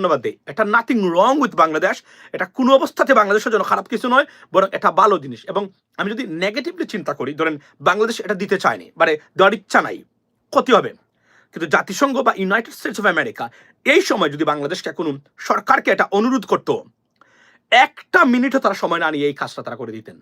ধন্যবাদ দিই। এটা নাথিং রং উইথ বাংলাদেশ এটা কোনো অবস্থাতে বাংলাদেশের জন্য খারাপ কিছু নয়, বরং এটা ভালো জিনিস। এবং আমি যদি নেগেটিভলি চিন্তা করি, ধরেন বাংলাদেশ এটা দিতে চায়নি মানে দেওয়ার ইচ্ছা নাই, ক্ষতি হবে। কিন্তু জাতিসংঘ বা ইউনাইটেড স্টেটস অফ আমেরিকা এই সময় যদি বাংলাদেশকে কোনো সরকারকে এটা অনুরোধ করতো, একটা মিনিটও তারা সময় না নিয়ে এই কাজটা তারা করে দিতেন।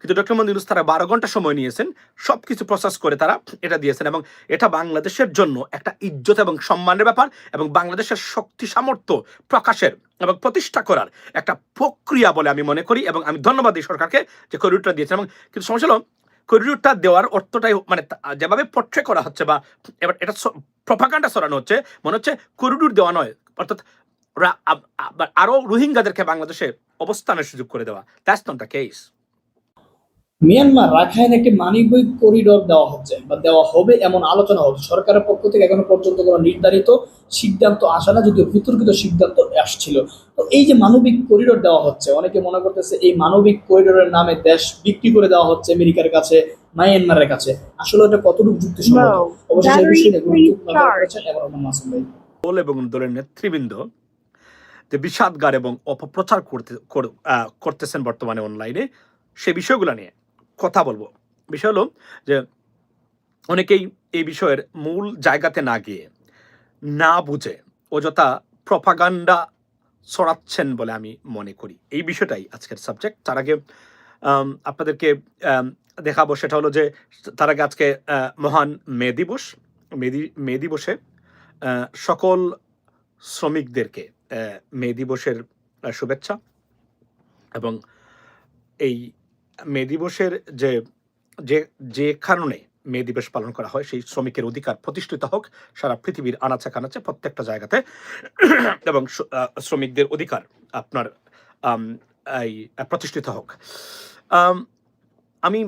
কিন্তু ডক্টর মোহাম্মদ ইউনুস তারা বারো ঘণ্টা সময় নিয়েছেন সব কিছু প্রসেস করে তারা এটা দিয়েছেন এবং এটা বাংলাদেশের জন্য একটা ইজ্জত এবং সম্মানের ব্যাপার এবং বাংলাদেশের শক্তি সামর্থ্য প্রকাশের এবং প্রতিষ্ঠা করার একটা প্রক্রিয়া বলে আমি মনে করি এবং আমি ধন্যবাদ দিই সরকারকে যে করিডোরটা দিয়েছেন এবং কিন্তু সমস্যা হলো করিডোরটা দেওয়ার অর্থটাই মানে যেভাবে পোট্রে করা হচ্ছে বা এবার এটা প্রপাকাণ্ডা সরানো হচ্ছে, মনে হচ্ছে করিডোর দেওয়া নয়, অর্থাৎ রা- আব- আব- আরও রোহিঙ্গাদেরকে বাংলাদেশে অবস্থানের সুযোগ করে দেওয়া। That's not the case Myanmar Rakhine একটি মানবিক করিডোর দেওয়া হচ্ছে বা দেওয়া হবে এমন আলোচনা হচ্ছে। সরকারের পক্ষ থেকে এখনও পর্যন্ত কোনো নির্ধারিত সিদ্ধান্ত আসে না যদিও বিতর্কিত সিদ্ধান্ত আসছিল। তো এই যে মানবিক করিডোর দেওয়া হচ্ছে অনেকে মনে করতেছে এই মানবিক করিডোরের নামে দেশ বিক্রি করে দেওয়া হচ্ছে আমেরিকার কাছে মায়ানমারের কাছে। আসলে এটা কতটুকু বিষয়ে charge. করেছেন এবং মাসুম ভাই। দল এবং দলের নেতৃবৃন্দ যে বিষাদগার এবং অপপ্রচার করতে আহ, করতেছেন বর্তমানে অনলাইনে সে বিষয়গুলো নিয়ে। কথা বলব। বিষয় হলো যে অনেকেই এই বিষয়ের মূল জায়গাতে না গিয়ে না বুঝে অযথা প্রপাগান্ডা ছড়াচ্ছেন বলে আমি মনে করি। এই বিষয়টাই আজকের সাবজেক্ট তার আগে আপনাদেরকে দেখাবো সেটা হলো যে তার আগে আজকে মহান মে দিবস। মে দি- মে দিবসে সকল শ্রমিকদেরকে মে দিবসের শুভেচ্ছা এবং এই মে দিবসের যে যে যে কারণে মে দিবস পালন করা হয়, সেই শ্রমিকের অধিকার প্রতিষ্ঠিত হোক, সারা পৃথিবীর আনাচে কানাচে প্রত্যেকটা জায়গাতে। এবং শ্রমিকদের অধিকার আপনার এই, প্রতিষ্ঠিত হোক। আমি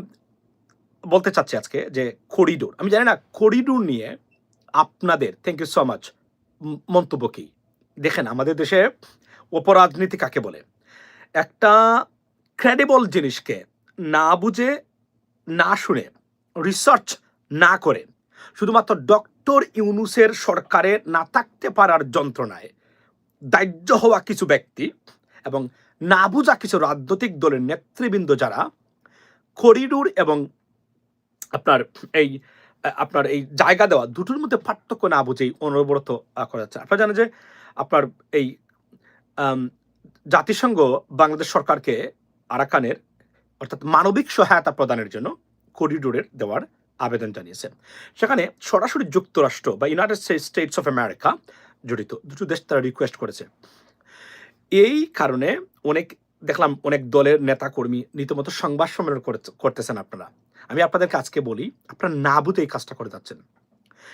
বলতে চাচ্ছি আজকে যে করিডোর, আমি জানি না, করিডোর নিয়ে আপনাদের থ্যাংক ইউ সো মাচ মন্তব্য কি? দেখেন, আমাদের দেশে অপরাজনীতি কাকে বলে? একটা ক্রেডিবল জিনিসকে না বুঝে, না শুনে রিসার্চ না করে, শুধুমাত্র ডক্টর ইউনুসের সরকারে না থাকতে পারার যন্ত্রণায় দাহ্য হওয়া কিছু ব্যক্তি এবং না বুঝা কিছু রাজনৈতিক দলের নেতৃবৃন্দ যারা করিডোর এবং আপনার এই আপনার এই জায়গা দেওয়া দুটোর মধ্যে পার্থক্য না বুঝেই অনবরত করা যাচ্ছে। আপনারা জানেন যে আপনার এই জাতিসংঘ বাংলাদেশ সরকারকে আরাকানের অর্থাৎ মানবিক সহায়তা প্রদানের জন্য করিডোরের দেওয়ার আবেদন জানিয়েছে। সেখানে সরাসরি যুক্তরাষ্ট্র বা ইউনাইটেড স্টেটস অফ আমেরিকা জড়িত দুটো দেশ তারা রিকোয়েস্ট করেছে। এই কারণে অনেক দেখলাম অনেক দলের নেতা কর্মী রীতিমতো সংবাদ সম্মেলন করতে- করতেছেন আপনারা। আমি আপনাদেরকে আজকে বলি আপনারা না বুঝে এই কাজটা করে যাচ্ছেন।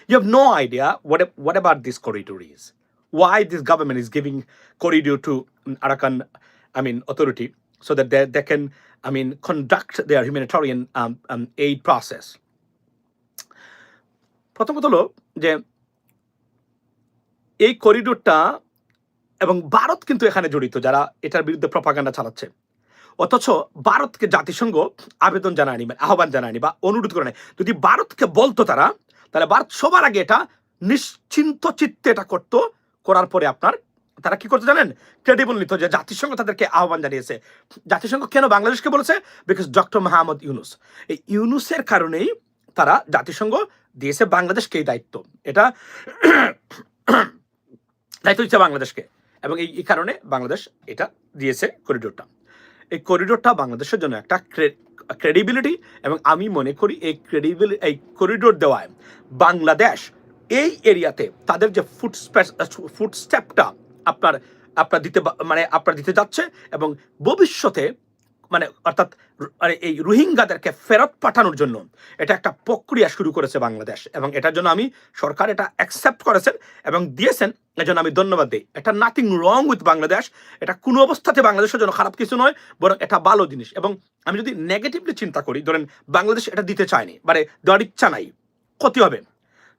You have no idea what about this corridor is why this government is giving corridor to Arakan I mean authority, so that they, they can, I mean, conduct their humanitarian um, um, aid process. প্রথম কথা হলো যে এই করিডোরটা এবং ভারত কিন্তু এখানে জড়িত যারা এটার বিরুদ্ধে প্রপাগান্ডা চালাচ্ছে অথচ ভারতকে জাতিসংঘ আবেদন জানায়নি মানে আহ্বান জানায়নি বা অনুরোধ করে যদি ভারতকে বলতো তারা তাহলে ভারত সবার আগে এটা নিশ্চিন্ত চিত্তে এটা করতো করার পরে আপনার তারা কি করতে জানেন? ক্রেডিবল নিত যে জাতিসংঘ তাদেরকে আহ্বান জানিয়েছে। জাতিসংঘ কেন বাংলাদেশকে বলেছে? বিকজ ডক্টর মাহমুদ ইউনুস এই ইউনুসের কারণেই তারা জাতিসংঘ দিয়েছে বাংলাদেশকে এই দায়িত্ব। এটা দায়িত্ব দিচ্ছে বাংলাদেশকে। এবং এই কারণে বাংলাদেশ এটা দিয়েছে করিডোরটা এই করিডোরটা বাংলাদেশের জন্য একটা ক্রেডিবিলিটি এবং আমি মনে করি এই ক্রেডিবিল এই করিডোর দেওয়ায় বাংলাদেশ এই এরিয়াতে তাদের যে ফুড ফুড স্টেপটা আপনার আপনার দিতে মানে আপনার দিতে যাচ্ছে এবং ভবিষ্যতে মানে অর্থাৎ মানে এই রোহিঙ্গাদেরকে ফেরত পাঠানোর জন্য এটা একটা প্রক্রিয়া শুরু করেছে বাংলাদেশ এবং এটার জন্য আমি সরকার এটা অ্যাকসেপ্ট করেছেন এবং দিয়েছেন। এজন্য আমি ধন্যবাদ দিই। এটা নাথিং রং উইথ বাংলাদেশ। এটা কোনো অবস্থাতে বাংলাদেশের জন্য খারাপ কিছু নয়, বরং এটা ভালো জিনিস এবং আমি যদি নেগেটিভলি চিন্তা করি, ধরেন বাংলাদেশ এটা দিতে চায়নি মানে দেওয়ার ইচ্ছা নাই, ক্ষতি হবে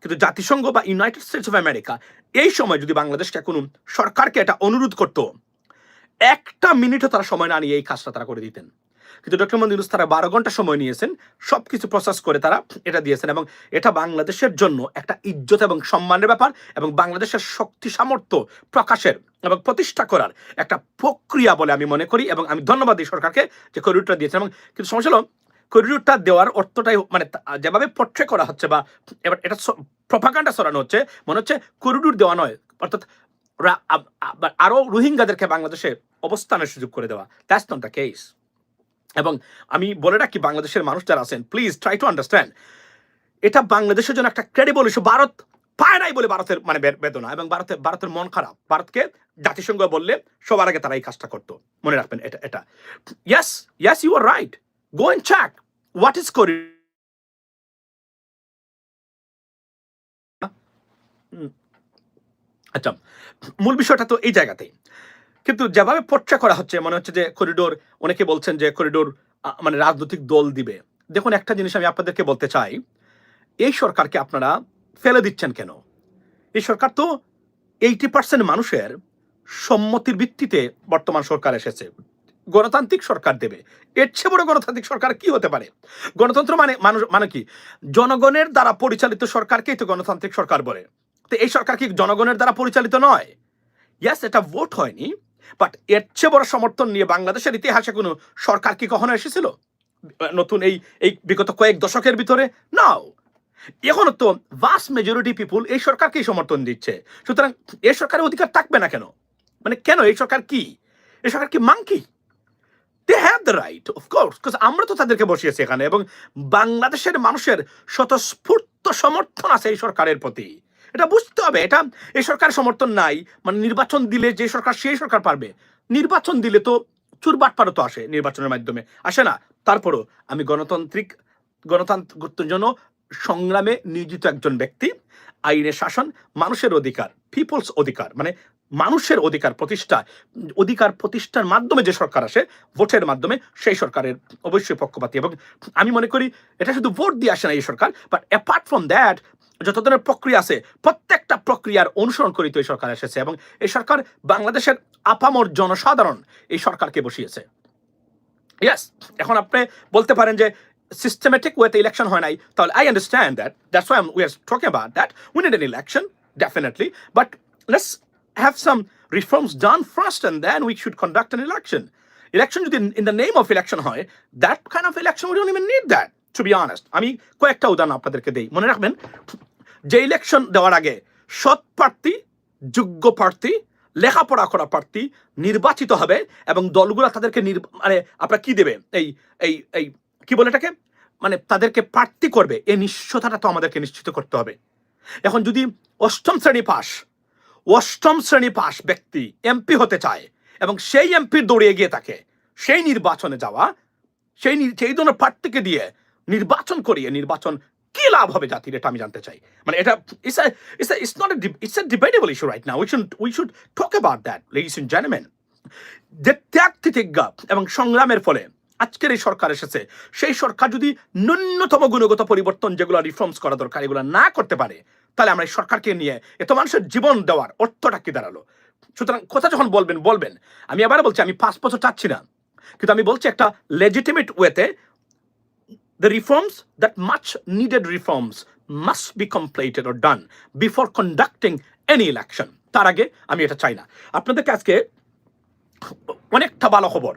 কিন্তু জাতিসংঘ বা ইউনাইটেড স্টেটস অফ আমেরিকা এই সময় যদি বাংলাদেশকে কোনো সরকারকে এটা অনুরোধ করতো, একটা মিনিটও তারা সময় না নিয়ে এই কাজটা তারা করে দিতেন। কিন্তু ডক্টর ইউনুস তারা বারো ঘণ্টা সময় নিয়েছেন সব কিছু প্রসেস করে তারা এটা দিয়েছেন এবং এটা বাংলাদেশের জন্য একটা ইজ্জত এবং সম্মানের ব্যাপার এবং বাংলাদেশের শক্তি সামর্থ্য প্রকাশের এবং প্রতিষ্ঠা করার একটা প্রক্রিয়া বলে আমি মনে করি এবং আমি ধন্যবাদ দিই সরকারকে যে করিডোরটা দিয়েছেন এবং কিন্তু সমস্যা হলো করিডোরটা দেওয়ার অর্থটাই মানে যেভাবে পোট্রে করা হচ্ছে বা এবার এটা প্রপাগান্ডা সরানো হচ্ছে, মনে হচ্ছে করিডোর দেওয়া নয়। অর্থাৎ রা- আব- আব- আরও রোহিঙ্গাদেরকে বাংলাদেশে অবস্থানের সুযোগ করে দেওয়া। দ্যাটস নট দ্য কেস এবং আমি বলে রাখি, বাংলাদেশের মানুষ যারা আছেন প্লিজ ট্রাই টু আন্ডারস্ট্যান্ড এটা বাংলাদেশের জন্য একটা ক্রেডিবল ইস্যু ভারত পায় নাই বলে ভারতের মানে বেদনা এবং ভারতের ভারতের মন খারাপ। ভারতকে জাতিসংঘ বললে সবার আগে তারা এই কাজটা করতো। মনে রাখবেন এটা এটা। Yes yes you are right go and check what is করি আচ্ছা মূল বিষয়টা তো এই জায়গাতেই। কিন্তু যেভাবে পর্চা করা হচ্ছে, মনে হচ্ছে যে করিডোর অনেকে বলছেন যে করিডোর মানে রাজনৈতিক দল দিবে। দেখুন, একটা জিনিস আমি আপনাদেরকে বলতে চাই। এই সরকারকে আপনারা ফেলে দিচ্ছেন কেন? এই সরকার তো এইটি পার্সেন্ট মানুষের সম্মতির ভিত্তিতে বর্তমান সরকার এসেছে। গণতান্ত্রিক সরকার দেবে। এর চেয়ে বড় গণতান্ত্রিক সরকার কি হতে পারে? গণতন্ত্র মানে মানুষ মানে কি? জনগণের দ্বারা পরিচালিত সরকারকেই তো গণতান্ত্রিক সরকার বলে। তো এই সরকার কি জনগণের দ্বারা পরিচালিত নয়? ইয়াস এটা ভোট হয়নি বাট এর চেয়ে বড় সমর্থন নিয়ে বাংলাদেশের ইতিহাসে কোনো সরকার কি কখনো এসেছিল? নতুন এই এই বিগত কয়েক দশকের ভিতরে? নাও এখনও তো ভাস্ট মেজরিটি পিপুল এই সরকারকেই সমর্থন দিচ্ছে। সুতরাং এই সরকারের অধিকার থাকবে না কেন? মানে কেন এই সরকার কি? এই সরকার কি monkey they have the right of course because আমরা তো তাদেরকে বসিয়েছি এখানে এবং বাংলাদেশের মানুষের স্বতঃস্ফূর্ত সমর্থন আছে এই সরকারের প্রতি। এটা বুঝতে হবে, এটা এই সরকার সমর্থন নাই মানে নির্বাচন দিলে যে সরকার সেই সরকার পারবে। নির্বাচন দিলে তো চুরবাটপারও তো আসে নির্বাচনের মাধ্যমে। আসে না, তারপরও আমি গণতান্ত্রিক গণতান্ত্রিক জন্য সংগ্রামে নিয়োজিত একজন ব্যক্তি, আইনের শাসন, মানুষের অধিকার পিপলস অধিকার মানে মানুষের অধিকার প্রতিষ্ঠা, অধিকার প্রতিষ্ঠার মাধ্যমে যে সরকার আসে, ভোটের মাধ্যমে সেই সরকারের অবশ্যই পক্ষপাতী। এবং আমি মনে করি, এটা শুধু ভোট দিয়ে আসে না এই সরকার বাট অ্যাপার্ট ফ্রম দ্যাট যত ধরনের প্রক্রিয়া আছে, প্রত্যেকটা প্রক্রিয়ার অনুসরণ করেই তো এই সরকার এসেছে। এবং এই সরকার বাংলাদেশের আপামর জনসাধারণ এই সরকারকে বসিয়েছে। ইয়াস এখন আপনি বলতে পারেন যে সিস্টেমেটিক ওয়েতে ইলেকশন হয় নাই, তাহলে I understand that that's why we are talking about that we need an election definitely but let's reforms done first and then we should conduct an election election যদি in the name of election হয় that kind of election we don't even need that to be honest আমি কয়েকটা উদাহরণ আপনাদেরকে দেই। মনে রাখবেন, যে ইলেকশন দেওয়ার আগে প্রার্থী, যোগ্য প্রার্থী, লেখাপড়া করা প্রার্থী নির্বাচিত হবে এবং দলগুলো তাদেরকে মানে আপনার কি দেবে? এই এই এই, কি বলে এটাকে? মানে তাদেরকে প্রার্থী করবে। এই নিশ্চয়তাটা তো আমাদেরকে নিশ্চিত করতে হবে। এখন যদি অষ্টম শ্রেণি পাস অষ্টম শ্রেণি পাস ব্যক্তি এমপি হতে চায় এবং সেই এমপির দৌড়িয়ে গিয়ে থাকে। সেই নির্বাচনে যাওয়া, সেই সেই ধরনের প্রার্থীকে দিয়ে নির্বাচন করিয়ে নির্বাচন কি লাভ হবে জাতির এটা আমি জানতে চাই। মানে এটা it's it's it's not it's a debatable issue right না we should we should talk about that ladies and gentleman যে ত্যাগ তিতিজ্ঞা এবং সংগ্রামের ফলে আজকের এই সরকার এসেছে, সেই সরকার যদি ন্যূনতম গুণগত পরিবর্তন যেগুলো রিফর্মস করা দরকার, এগুলো না করতে পারে তাহলে আমরা সরকারকে নিয়ে এত মানুষের জীবন দেওয়ার অর্থটা কি দাঁড়াল? সুতরাং কথা যখন বলবেন বলবেন। আমি আবার বলছি, আমি পাঁচ বছর চাচ্ছি না। কিন্তু আমি বলছি একটা লেজিটিমেট ওয়েতে the reforms, that much needed reforms must be completed or done before conducting any election. তার আগে আমি এটা চাই না। আপনাদেরকে আজকে অনেকটা ভালো খবর,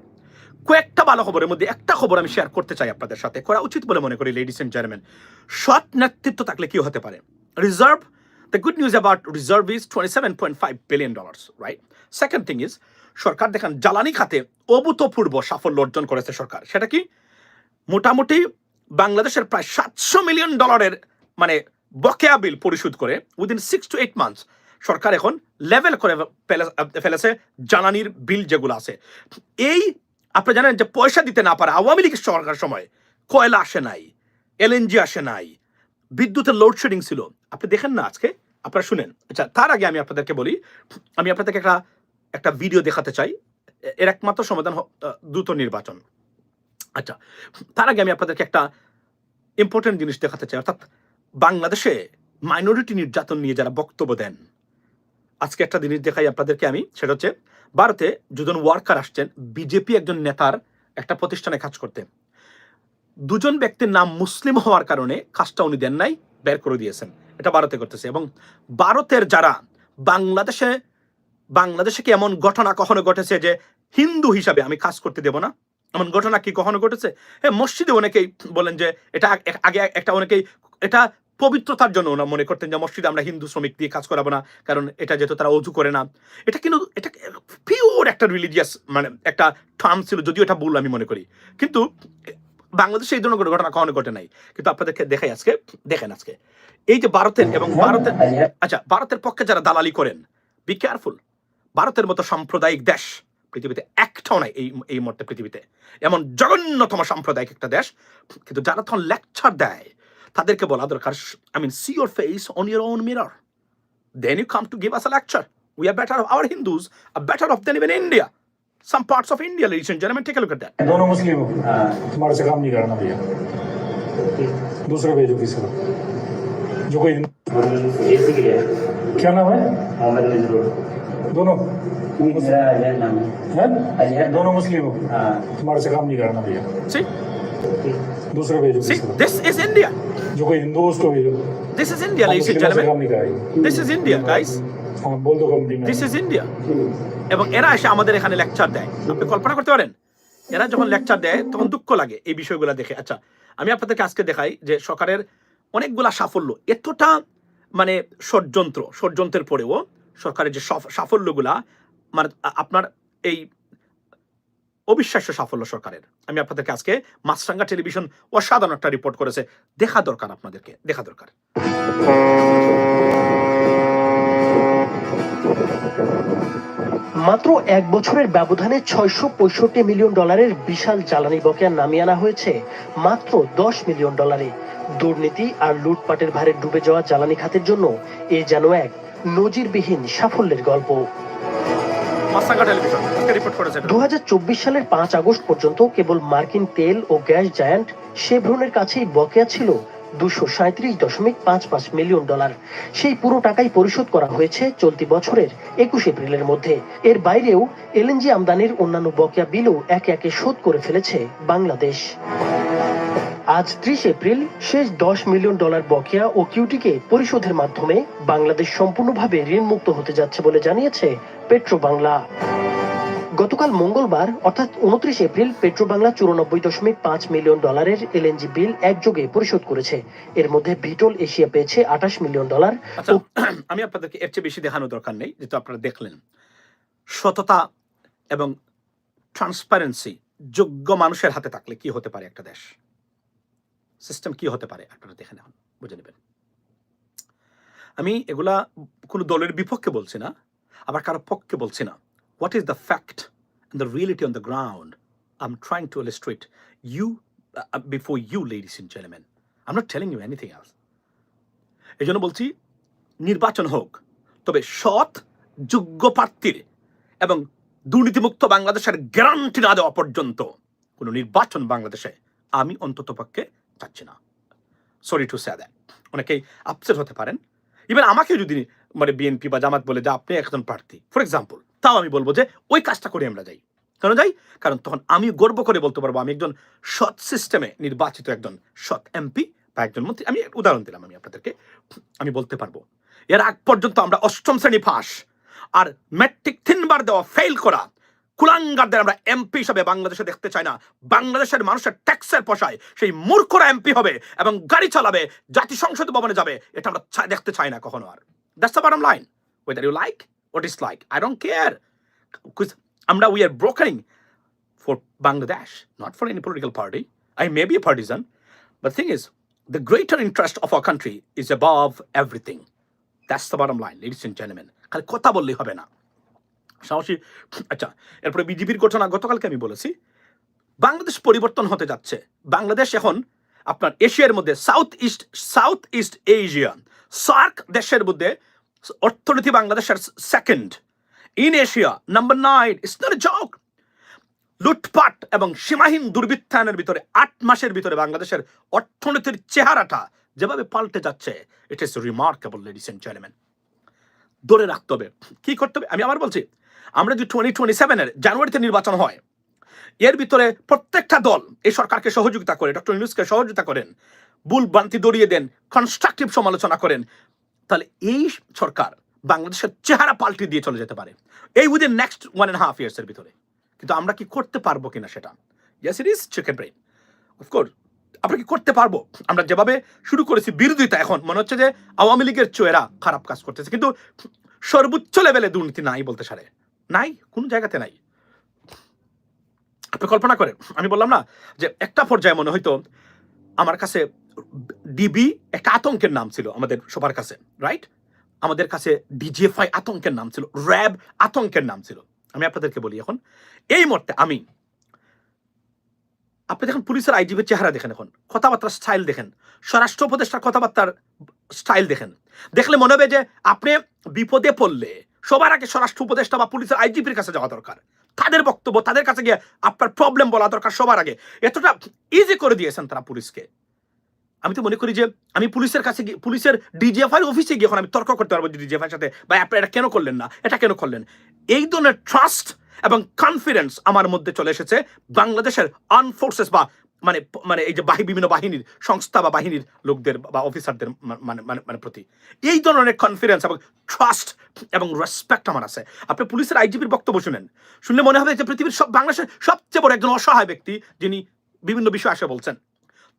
কয়েকটা ভালো খবরের মধ্যে একটা খবর আমি শেয়ার করতে চাই আপনাদের সাথে। করা উচিত বলে মনে করি লেডিস এন্ড জেন্টলম্যান সৎ নেতৃত্ব থাকলে কি হতে পারে? About reserve is twenty seven point five billion dollars right second thing is সরকার দেখেন, জ্বালানি খাতে অভূতপূর্ব সাফল্য অর্জন করেছে সরকার। সেটা কি? মোটামুটি বাংলাদেশের প্রায় সাতশো মিলিয়ন ডলারের মানে বকেয়া বিল পরিশোধ করে within six to eight months সরকার এখন লেভেল করে ফেলে- ফেলেছে জ্বালানির বিল যেগুলো আছে। এই, আপনি জানেন যে পয়সা দিতে না পারে আওয়ামী লীগের সরকার সময় কয়লা আসে নাই এলএনজি আসে নাই বিদ্যুতের লোডশেডিং ছিল। আপনি দেখেন না আজকে, আপনারা শুনেন। আচ্ছা তার আগে আমি আপনাদেরকে বলি, আমি আপনাদেরকে একটা একটা ভিডিও দেখাতে চাই। এর একমাত্র সমাধান দ্রুত নির্বাচন। আচ্ছা তার আগে আমি আপনাদেরকে একটা ইম্পর্টেন্ট জিনিস দেখাতে চাই। অর্থাৎ বাংলাদেশে মাইনরিটি নির্যাতন নিয়ে যারা বক্তব্য দেন, আজকে একটা জিনিস দেখাই আপনাদেরকে আমি, সেটা হচ্ছে, ভারতে দুজন ওয়ার্কার আসছেন বিজেপি একজন নেতার একটা প্রতিষ্ঠানে কাজ করতে দুজন ব্যক্তির নাম মুসলিম হওয়ার কারণে কাজটা উনি দেন নাই, বের করে দিয়েছেন। এটা ভারতে করতেছে এবং ভারতের যারা বাংলাদেশে বাংলাদেশে কি এমন ঘটনা কখনো ঘটেছে যে হিন্দু হিসাবে আমি কাজ করতে দেব না? এমন ঘটনা কি কখনো ঘটেছে? হ্যাঁ মসজিদে অনেকেই বলেন যে এটা আগে একটা অনেকেই, এটা পবিত্রতার জন্য ওরা মনে করতেন যে মসজিদে আমরা হিন্দু শ্রমিক দিয়ে কাজ করাবো না, কারণ এটা যেহেতু তারা অজু করে না। এটা কিন্তু, এটা পিওর একটা রিলিজিয়াস মানে একটা টার্ম ছিল, যদিও এটা ভুল আমি মনে করি। কিন্তু বাংলাদেশে এই ধরনের ঘটনা কখনো ঘটে নাই। কিন্তু আপনাদেরকে দেখাই আজকে, দেখেন আজকে। এই যে ভারতের এবং ভারতের আচ্ছা ভারতের পক্ষে যারা দালালি করেন বি কেয়ারফুল ভারতের মতো সাম্প্রদায়িক দেশ পৃথিবীতে একটাও নাই এই এই মুহূর্তে পৃথিবীতে। এমন জঘন্যতম সাম্প্রদায়িক একটা দেশ, কিন্তু যারা তখন লেকচার দেয়, তাদেরকে বলা দরকার I mean see your face on your own mirror then you come to give us a lecture we are better our Hindus are better off than even India some parts of India, ladies and gentlemen, take a look at that. दोनों मुस्लिम हो तुम्हारे से काम नहीं करना भैया। दूसरा भेजो किसी को। जो कोई क्या नाम है? दोनों। है? दोनों मुस्लिम हो। हाँ तुम्हारे से काम नहीं करना भैया। See, दूसरा भेजो see, किसी को। This is India. जो कोई हिंदू हो उसको भेजो। This is India, ladies and मुस्लिमों से gentlemen. काम नहीं कराएँगे। This is India, guys. This is India এবং এরা এসে আমাদের এখানে লেকচার দেয়। আপনি কল্পনা করতে পারেন? এরা যখন লেকচার দেয় তখন দুঃখ লাগে এই বিষয়গুলো দেখে। আচ্ছা আমি আপনাদেরকে আজকে দেখাই যে সরকারের অনেকগুলা সাফল্য। এতটা মানে ষড়যন্ত্র ষড়যন্ত্রের পরেও সরকারের যে সাফল্যগুলা মানে আপনার এই অবিশ্বাস্য সাফল্য সরকারের। আমি আপনাদেরকে আজকে মাছরাঙ্গা টেলিভিশন অসাধারণ একটা রিপোর্ট করেছে। দেখা দরকার আপনাদেরকে। দেখা দরকার। মাত্র এক বছরের ব্যবধানে ছয়শো পঁয়ষট্টি মিলিয়ন ডলারের বিশাল জ্বালানি বকেয়া নামিয়ে আনা হয়েছে মাত্র দশ মিলিয়ন ডলারে দুর্নীতি আর লুটপাটের ভারে ডুবে যাওয়া জ্বালানি খাতের জন্য এ যেন এক নজিরবিহীন সাফল্যের গল্প। দু সালের পাঁচ আগস্ট পর্যন্ত কেবল মার্কিন তেল ও গ্যাস জায়ান্ট শেভরনের কাছেই বকেয়া ছিল দুশো সাঁত্রিশ দশমিক পাঁচ পাঁচ মিলিয়ন ডলার। সেই পুরো টাকাই পরিশোধ করা হয়েছে চলতি বছরের একুশ এপ্রিলের মধ্যে। এর বাইরেও এলএনজি আমদানির অন্যান্য বকেয়া বিলও একে একে শোধ করে ফেলেছে বাংলাদেশ। আজ ত্রিশ এপ্রিল, শেষ দশ মিলিয়ন ডলার বকেয়া ও কিউটিকে পরিশোধের মাধ্যমে বাংলাদেশ সম্পূর্ণভাবে ঋণমুক্ত হতে যাচ্ছে বলে জানিয়েছে পেট্রো বাংলা গতকাল মঙ্গলবার, অর্থাৎ উনত্রিশ এপ্রিল পেট্রো বাংলা চুরানব্বই দশমিক পাঁচ মিলিয়ন ডলারের এলএনজি বিল একযোগে পরিশোধ করেছে। এর মধ্যে ভিটল এশিয়া পেয়েছে আঠাশ মিলিয়ন ডলার। আচ্ছা আমি আপনাদেরকে এর চেয়ে বেশি দেখানোর দরকার নেই, যেহেতু আপনারা দেখলেন। সততা এবং ট্রান্সপারেন্সি যোগ্য মানুষের হাতে থাকলে কি হতে পারে একটা দেশ? সিস্টেম কি হতে পারে? আপনারা দেখে নেন, বুঝে নেবেন। আমি এগুলা কোনো দলের বিপক্ষে বলছি না, আবার কারও পক্ষে বলছি না। What is the fact the reality on the ground I am trying to illustrate you before you ladies in gentleman I am not telling you anything else এই জন্য বলছি, নির্বাচন হোক, তবে সৎ, যোগ্য প্রার্থীর এবং দুর্নীতিমুক্ত বাংলাদেশের গ্যারান্টি না দেওয়া পর্যন্ত কোনো নির্বাচন বাংলাদেশে আমি অন্তত পক্ষে চাচ্ছি না। সরি টু সে দ্যাট অনেকেই আপসেট হতে পারেন। ইভেন আমাকে যদি মানে বিএনপি বা জামাত বলে যে আপনি একজন প্রার্থী। ফর এক্সাম্পল তাও আমি বলব যে ওই কাজটা করে আমরা যাই। কেন যাই? কারণ তখন আমি গর্ব করে বলতে পারব, আমি একজন সৎ সিস্টেমে নির্বাচিত একজন সৎ এমপি বা একজন মন্ত্রী। আমি উদাহরণ দিলাম আমি আপনাদেরকে। আমি বলতে পারব, এর আগ পর্যন্ত আমরা অষ্টম শ্রেণি পাস আর ম্যাট্রিক তিনবার দেওয়া ফেল করা, কুলাঙ্গারদের আমরা এমপি হিসাবে বাংলাদেশে দেখতে চাই না। বাংলাদেশের মানুষের ট্যাক্সের পয়সায় সেই মূর্খরা এমপি হবে এবং গাড়ি চালাবে, জাতি সংসদ ভবনে যাবে, এটা আমরা দেখতে চাই না কখনো আর। That's the bottom line whether you like what is like I don't care আমরা we are brokering for Bangladesh, not for any political party. I may be a partisan, but the thing is, the greater interest of our country is above everything. That's the bottom line, ladies and gentlemen. কথা বললেই হবে না সাহসী আচ্ছা এরপরে বিজেপির ঘটনা গতকালকে আমি বলেছি বাংলাদেশ পরিবর্তন হতে যাচ্ছে বাংলাদেশ এখন আপনার এশিয়ার মধ্যে south east south east Asia SAARC দেশের মধ্যে অর্থনীতি বাংলাদেশের second in Asia number nine it's not joke লুটপাট এবং সীমাহীন দুর্বৃত্তায়নের ভিতরে আট মাসের ভিতরে বাংলাদেশের অর্থনীতির চেহারাটা যেভাবে পাল্টে যাচ্ছে it is remarkable ladies and gentleman ধরে রাখতে হবে। কি করতে হবে? আমি আবার বলছি, আমরা যদি টোয়েন্টি টোয়েন্টি সেভেনের জানুয়ারিতে নির্বাচন হয়, এর ভিতরে প্রত্যেকটা দল, এই সরকারকে সহযোগিতা করে ডক্টর ইউনুসকে সহযোগিতা করেন, ভুল ভ্রান্তি দড়িয়ে দেন কনস্ট্রাকটিভ সমালোচনা করেন তাহলে এই সরকার বাংলাদেশের চেহারা পাল্টে দিয়ে চলে যেতে পারে। এই within next one and half ইয়ার্সের ভিতরে। কিন্তু আমরা কি করতে পারব কিনা সেটা? Yes it is chicken brain of course আমরা কি করতে পারব? আমরা যেভাবে শুরু করেছি বিরোধিতা এখন, মনে হচ্ছে যে আওয়ামী লীগের চোয়েরা খারাপ কাজ করতেছে, কিন্তু সর্বোচ্চ লেভেলে দুর্নীতি নাই বলতে সারে। নাই? কোন জায়গাতে নাই। আপনি কল্পনা করেন, আমি বললাম না যে একটা পর্যায়ে মনে হয়তো আমার কাছে ডিবি একটা আতঙ্কের নাম ছিল আমাদের সবার কাছে রাইট আমাদের কাছে ডিজিএফআই আতঙ্কের নাম ছিল র্যাব আতঙ্কের নাম ছিল। আমি আপনাদেরকে বলি এখন, এই মুহূর্তে আমি, আপনি দেখেন পুলিশের আইজিপির চেহারা দেখেন এখন, কথাবার্তার স্টাইল দেখেন, স্বরাষ্ট্র উপদেষ্টার কথাবার্তার স্টাইল দেখেন। দেখলে মনে হবে যে আপনি বিপদে পড়লে সবার আগে স্বরাষ্ট্র উপদেষ্টা বা পুলিশের আইজিপির কাছে যাওয়া দরকার। তাদের বক্তব্য, তাদের কাছে গিয়ে আপনার প্রবলেম বলা দরকার সবার আগে। এতটা ইজি করে দিয়েছেন তারা পুলিশকে। আমি তো মনে করি যে আমি পুলিশের কাছে গিয়ে, পুলিশের ডিজিএফআই অফিসে গিয়ে এখন আমি তর্ক করতে পারব ডিজিএফআই সাথে, বা আপনারা এটা কেন করলেন না? এটা কেন করলেন? এই ধরনের ট্রাস্ট এবং কনফিডেন্স আমার মধ্যে চলে এসেছে বাংলাদেশের আর্ম ফোর্সেস বা মানে মানে এই যে বাহি, বিভিন্ন বাহিনীর সংস্থা বা বাহিনীর লোকদের বা অফিসারদের মানে মানে মানে প্রতি। এই ধরনের কনফিডেন্স এবং ট্রাস্ট এবং রেসপেক্ট আমার আছে। আপনি পুলিশের আইজিপির বক্তব্য শুনেন। শুনলে মনে হবে যে পৃথিবীর সব, বাংলাদেশের সবচেয়ে বড় একজন অসহায় ব্যক্তি যিনি বিভিন্ন বিষয় আসে বলছেন।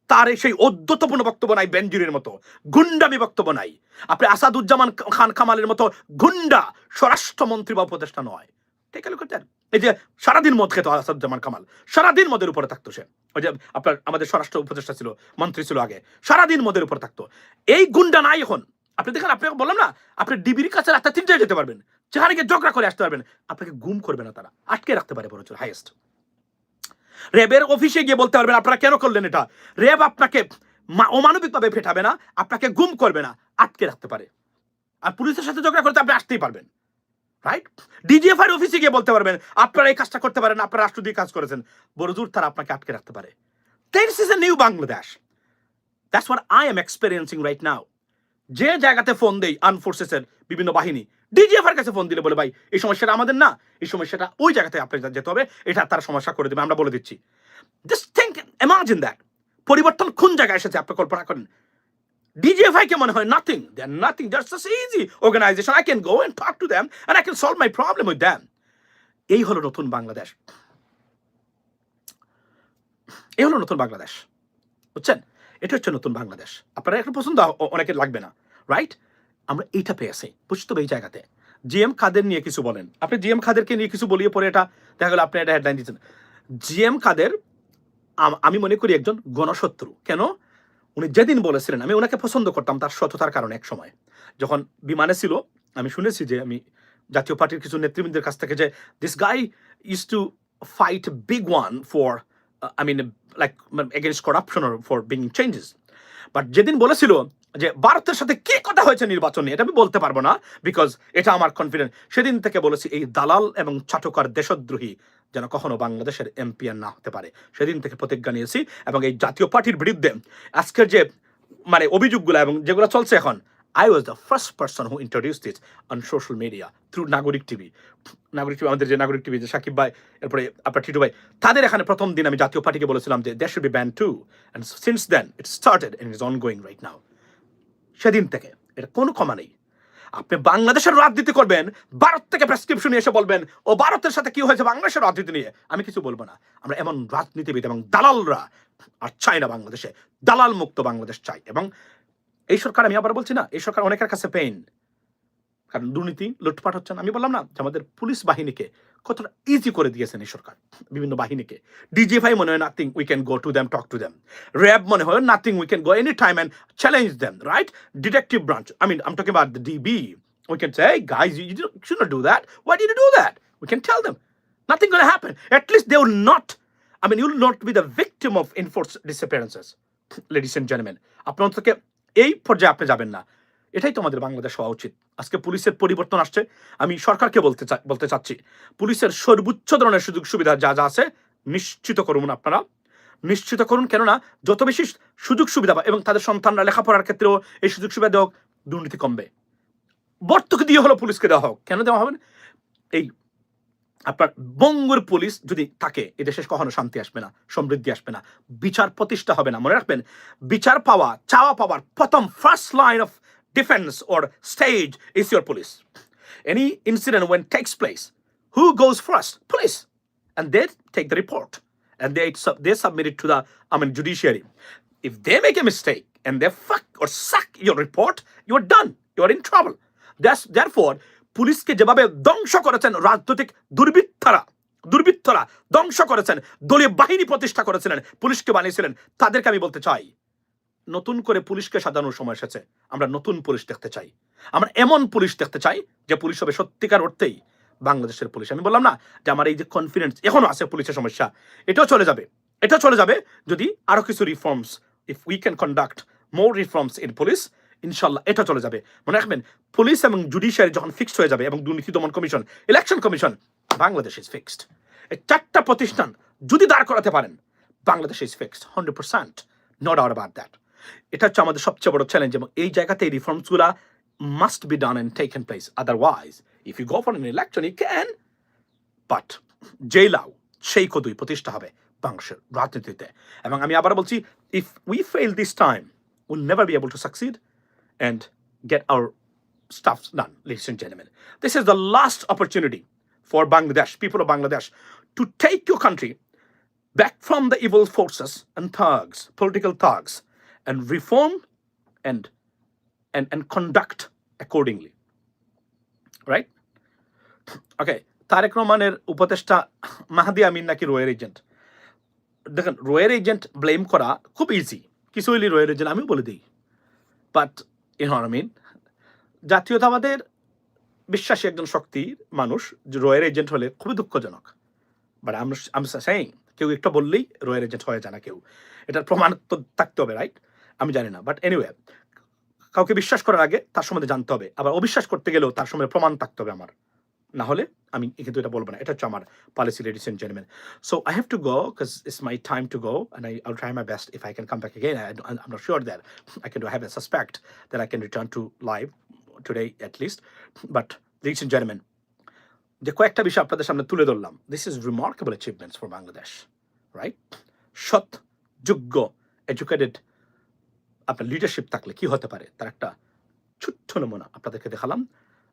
তার সেই অদ্যতপূর্ণ বক্তব্য নাই বেঞ্জুরির মতো, গুন্ডামি বক্তব্য নাই। আপনি আসাদুজ্জামান খান কামালের মতো গুন্ডা স্বরাষ্ট্রমন্ত্রী বা উপদেষ্টা নয়। ঠিক আছে করতেন এই যে সারাদিন মদ খেত আসাদুজ্জামান কামাল, সারাদিন মদের উপরে থাকতো সে। ওই যে আপনার, আমাদের স্বরাষ্ট্র উপদেষ্টা ছিল, মন্ত্রী ছিল আগে, সারাদিন মদের উপরে থাকতো। এই গুন্ডা নাই এখন। আপনি দেখেন, আপনাকে বললাম না, আপনি ডিবির কাছে রাত্রে তিনটায় যেতে পারবেন গিয়ে ঝগড়া করে আসতে পারবেন। আপনাকে গুম করবে না তারা, আটকে রাখতে পারে বরঞ্চ হাইয়েস্ট র্যাবের অফিসে গিয়ে বলতে পারবেন, আপনারা কেন করলেন এটা? র্যাব আপনাকে অমানবিকভাবে ফেটাবে না, আপনাকে গুম করবে না, আটকে রাখতে পারে। আর পুলিশের সাথে ঝগড়া করতে আপনি আসতেই পারবেন রাইট ডিজিএফআই অফিসে গিয়ে বলতে পারবেন, আপনারা এই কাজটা করতে পারেন আপনারা রাষ্ট্র দিয়ে কাজ করেছেন। বড় জোর তারা আপনাকে আটকে রাখতে পারে। This is a new Bangladesh that's what I am experiencing right now যে জায়গাতে ফোন দেই আনফোর্সেসের বিভিন্ন বাহিনী ডিজিএফআর কাছে ফোন দিলে বলে, ভাই, এই সমস্যাটা আমাদের না। এই সমস্যাটা ওই জায়গাতে আপনাকে যেতে হবে। এটা তারা সমস্যা করে দেবে, আমরা বলে দিচ্ছি। জাস্ট থিঙ্ক ইমাজিন দ্যাট পরিবর্তন কোন জায়গায় এসেছে, আপনি কল্পনা করেন। ডিজিএফআই কে মনে হয় nothing they are nothing just easy organization I can go and talk to them and I can solve my problem with them এই হলো নতুন বাংলাদেশ। এই হলো নতুন বাংলাদেশ। বুঝছেন? এটা হচ্ছে নতুন বাংলাদেশ। আপনারা এখন পছন্দ অনেকের লাগবে না। রাইট আমরা এইটা পেয়েছি বুঝতে হবে এই জায়গাতে। জিএম খাদের নিয়ে কিছু বলেন। আপনি জিএম খাদেরকে নিয়ে কিছু বলিয়ে পরে এটা দেখা গেল, আপনি এটা হেডলাইন দিচ্ছেন। জিএম খাদের আমি মনে করি একজন গণশত্রু। কেন? উনি যেদিন বলেছিলেন, আমি ওনাকে পছন্দ করতাম তার সততার কারণে এক সময়। যখন বিমানে ছিল, আমি শুনেছি যে আমি জাতীয় পার্টির কিছু নেতৃবৃন্দের কাছ থেকে যে this guy is to fight big one for I mean like against corruption for being changes but যেদিন বলেছিল যে ভারতের সাথে কি কথা হয়েছে নির্বাচন এটা আমি বলতে পারব না বিকজ এটা আমার কনফিডেন্স সেদিন থেকে বলেছি, এই দালাল এবং চাটকার দেশদ্রোহী যেন কখনো বাংলাদেশের এমপিয়ার না হতে পারে। সেদিন থেকে প্রতিজ্ঞা নিয়েছি এবং এই জাতীয় পার্টির বিরুদ্ধে আজকের যে মানে অভিযোগগুলো এবং যেগুলো চলছে এখন I was the first person who introduce this on social media through Nagorik TV Nagorik TV আমাদের যে নাগরিক টিভি যে সাকিব ভাই, এরপরে আপনার টিটু ভাই, তাদের এখানে প্রথম দিন আমি জাতীয় পার্টিকে বলেছিলাম যে that should be ban to and since then it started and is ongoing right now সেদিন থেকে। এটা কোনো ক্ষমা নেই। আপনি বাংলাদেশের রাজনীতি করবেন, ভারত থেকে প্রেসক্রিপশন এসে বলবেন, ও, ভারতের সাথে কি হয়েছে বাংলাদেশের রাজনীতি নিয়ে? আমি কিছু বলব না। আমরা এমন রাজনীতিবিদ এবং দালালরা আর চাই না বাংলাদেশে। দালাল মুক্ত বাংলাদেশ চাই এবং এই সরকার, আমি আবার বলছি না, এই সরকার অনেকের কাছে পেইন কারণ দুর্নীতি, লুটপাট হচ্ছে না। আমি বললাম না যে আমাদের পুলিশ বাহিনীকে কতটা ইজি করে দিয়েছেন এই সরকার বিভিন্ন বাহিনীকে ডিজিএফআই মনে হয় nothing we can go to them talk to them RAB মনে হয় nothing we can go any time and challenge them right detective branch I mean I'm talking about DB we can say, hey, guys, you, you should not do that. Why did you do that? We can tell them. Nothing going to happen. At least they will not, I mean, you will not be the victim of enforced disappearances, ladies and gentlemen. আপনি অন্তত এই পর্যায়ে আপনি যাবেন না এটাই তো আমাদের বাংলাদেশ হওয়া উচিত। আজকে পুলিশের পরিবর্তন আসছে। আমি সরকারকে বলতে বলতে চাচ্ছি, পুলিশের সর্বোচ্চ ধরনের সুযোগ সুবিধা যা যা আছে, নিশ্চিত করুন আপনারা। নিশ্চিত করুন, কেননা যত বেশি সুযোগ সুবিধা পায় এবং তাদের সন্তানরা লেখাপড়ার ক্ষেত্রেও এই সুযোগ সুবিধা দেওয়া দুর্নীতি কমবে। বর্তকে দিয়ে হলো পুলিশকে দেওয়া হোক। কেন দেওয়া হবে এই আপনার বঙ্গুর পুলিশ যদি থাকে, এ দেশে কখনো শান্তি আসবে না, সমৃদ্ধি আসবে না। বিচার প্রতিষ্ঠা হবে না। মনে রাখবেন, বিচার পাওয়া, চাওয়া পাওয়ার প্রথম first line of defence or stage is your police any incident when takes place who goes first police and they take the report and they sub- they submit it to the I mean judiciary. If they make a mistake and they fuck or suck your report, you're done. You're in trouble. That's therefore পুলিশকে যেভাবে ধ্বংস করেছেন রাজনৈতিক দুর্বৃত্তরা দুর্বৃত্তরা ধ্বংস করেছেন দলীয় বাহিনী প্রতিষ্ঠা করেছিলেন পুলিশকে বানিয়েছিলেন তাদেরকে আমি বলতে চাই নতুন করে পুলিশকে সাজানোর সময় এসেছে। আমরা নতুন পুলিশ দেখতে চাই। আমরা এমন পুলিশ দেখতে চাই যে পুলিশ হবে সত্যিকার অর্থেই বাংলাদেশের পুলিশ। আমি বললাম না যে আমার এই যে কনফিডেন্স এখনও আছে পুলিশের সমস্যা, এটাও চলে যাবে। এটা চলে যাবে যদি আরও কিছু reforms if we can conduct more reforms in police ইনশাল্লাহ এটা চলে যাবে। মনে রাখবেন পুলিশ এবং জুডিশিয়ারি যখন ফিক্সড হয়ে যাবে এবং দুর্নীতি দমন commission election commission, Bangladesh is fixed এই চারটা প্রতিষ্ঠান যদি দাঁড় করাতে পারেন, Bangladesh is fixed hundred percent no doubt about that এটা হচ্ছে আমাদের সবচেয়ে বড় চ্যালেঞ্জ এবং এই জায়গাতে এই রিফর্মসগুলা must be done and taken place otherwise if you go for an election you can but জেলাও সেই কদুই প্রতিষ্ঠা হবে বাংলাদেশের রাজনীতিতে। এবং আমি আবার বলছি if we fail this time will never be able to succeed and get our stuffs done, ladies and gentlemen. This is the last opportunity for Bangladesh, people of Bangladesh, to take your country back from the evil forces and thugs, political thugs, and reform and and and conduct accordingly. Right? Okay Tarek রহমানের উপদেষ্টা মাহাদি আমিন নাকি রোয়ের agent দেখেন রোয়ের agent blame করা খুব easy কিছু হইলে রোয়ের agent আমিও বলে দিই বাট ইন আমিন জাতীয়তাবাদের বিশ্বাসী একজন শক্তির মানুষ যে রয়ের এজেন্ট হলে খুবই দুঃখজনক বাট আমি আমি কেউ একটা বললেই রয়ের এজেন্ট হয়ে যায় না কেউ এটার প্রমাণ তো থাকতে হবে রাইট আমি জানি না বাট এনিওয়ে কাউকে বিশ্বাস করার আগে তার সম্বন্ধে জানতে হবে। আবার অবিশ্বাস করতে গেলেও তার সম্বন্ধে প্রমাণ থাকতে হবে আমার। না হলে আমি কিন্তু এটা বলব না এটা হচ্ছে আমার policy ladies and gentleman so I have to go because it's my time to go and I I'll try my best if I can come back again I am not sure that I can do have a suspect that I can return to live today at least. But ladies and gentlemen, যে কয়েকটা বিষয় আপনাদের সামনে তুলে ধরলাম this is remarkable achievements for Bangladesh right সৎ যোগ্য educated আপনার লিডারশিপ থাকলে কি হতে পারে? তার একটা ছোট্ট নমুনা আপনাদেরকে দেখালাম।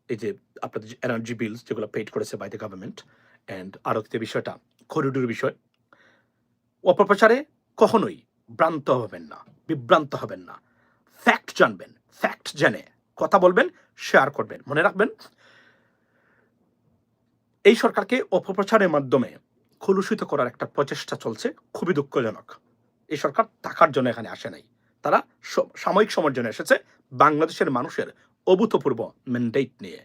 এই যে আপনাদের যে এনার্জি বিলস যেগুলো পেড করেছে বাই দ্য গভর্নমেন্ট অ্যান্ড আরও যে বিষয়টা করিডোর বিষয়, অপপ্রচারে কখনোই ভ্রান্ত হবেন না, বিভ্রান্ত হবেন না। ফ্যাক্ট জানবেন ফ্যাক্ট জেনে কথা বলবেন শেয়ার করবেন। মনে রাখবেন, এই সরকারকে অপপ্রচারের মাধ্যমে কলুষিত করার একটা প্রচেষ্টা চলছে, খুবই দুঃখজনক। এই সরকার টাকার জন্য এখানে আসে নাই। তারা সাময়িক সময়ের জন্য এসেছে বাংলাদেশের মানুষের অভূতপূর্ব ম্যান্ডেট নিয়ে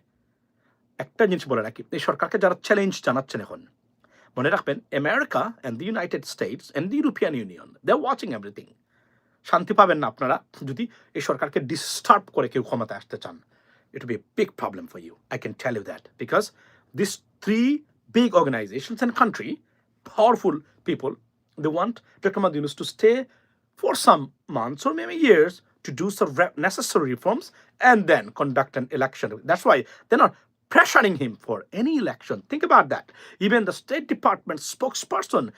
একটা জিনিস বলে রাখি এই সরকারকে যারা চ্যালেঞ্জ জানাচ্ছেন এখন মনে রাখবেন America and the United States and the European Union they watching everything শান্তি পাবেন না আপনারা যদি এই সরকারকে ডিস্টার্ব করে কেউ ক্ষমতায় আসতে চান be a big problem for you. I can tell you that because these three big organizations and country, powerful people, they want Dr. Mahmoud Yunus to stay for some months or maybe years to do some necessary reforms and then conduct an election. That's why they're not pressuring him for any election. Think about that. Even the State Department spokesperson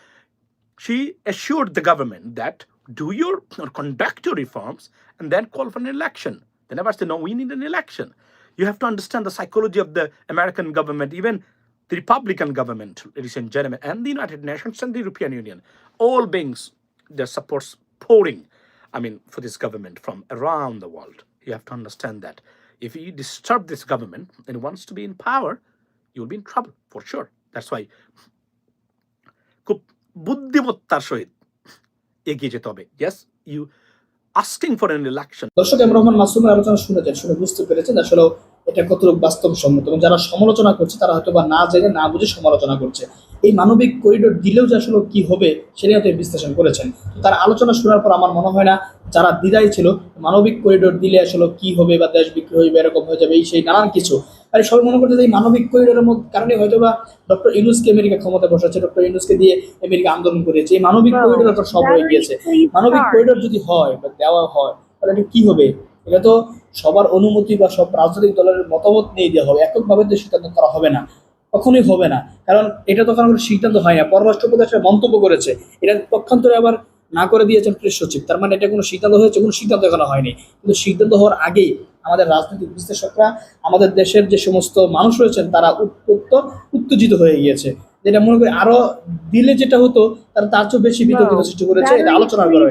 she assured the government that do your or conduct your reforms and then call for an election. They never said, no, we need an election. You have to understand the psychology of the American government, even the Republican government, ladies and gentlemen, and the United Nations and the European Union, all beings, their supports pouring, I mean, for this government from around the world. You have to understand that. If you disturb this government and wants to be in power, you'll be in trouble for sure. That's why খুব বুদ্ধিমত্তার সহিত এগিয়ে যেতে হবে yes you asking for এটা কতটুকু বাস্তবসম্মত এবং যারা সমালোচনা করছে তারা হয়তো বা না জেনে না বুঝে সমালোচনা করছে এই মানবিক করিডোর দিলেও যে আসলে কি হবে সেটা হয়তো বিশ্লেষণ করেছেন। তার আলোচনা শোনার পর আমার মনে হয় না যারা দ্বিধায় ছিল মানবিক করিডোর দিলে আসলে কি হবে বা দেশ বিক্রি হইবে এরকম হয়ে যাবে এই সেই নানান কিছু। আর সবাই মনে করছে যে এই মানবিক করিডোরের মধ্যে কারণে হয়তো বা ডক্টর ইউনুসকে আমেরিকা ক্ষমতা বসাচ্ছে ডক্টর ইউনুসকে দিয়ে আমেরিকা আন্দোলন করেছে। এই মানবিক করিডোর তো সব হয়ে গিয়েছে। মানবিক করিডোর যদি হয় বা দেওয়া হয় তাহলে এটা কি হবে? এটা তো সবার অনুমতি বা সব রাজনৈতিক দলের মতামত নিয়ে দেওয়া হবে। এককভাবে তো সিদ্ধান্ত করা হবে না। কখনোই হবে না। কারণ এটা তো কারণ কোনো সিদ্ধান্ত হয় না। পররাষ্ট্র উপদেষ্টা মন্তব্য করেছে। এটা পক্ষান্তরে আবার না করে দিয়েছেন প্রেস সচিব। তার মানে এটা কোনো সিদ্ধান্ত হয়েছে কোনো সিদ্ধান্ত এখনও হয়নি। কিন্তু সিদ্ধান্ত হওয়ার আগেই আমাদের রাজনৈতিক বিশ্লেষকরা আমাদের দেশের যে সমস্ত মানুষ রয়েছেন তারা উত্তপ্ত উত্তেজিত হয়ে গিয়েছে। যেটা মনে করি আরও দিলে যেটা হতো তারা তার চেয়েও বেশি বিতর্কিত সৃষ্টি করেছে। এটা আলোচনা করে.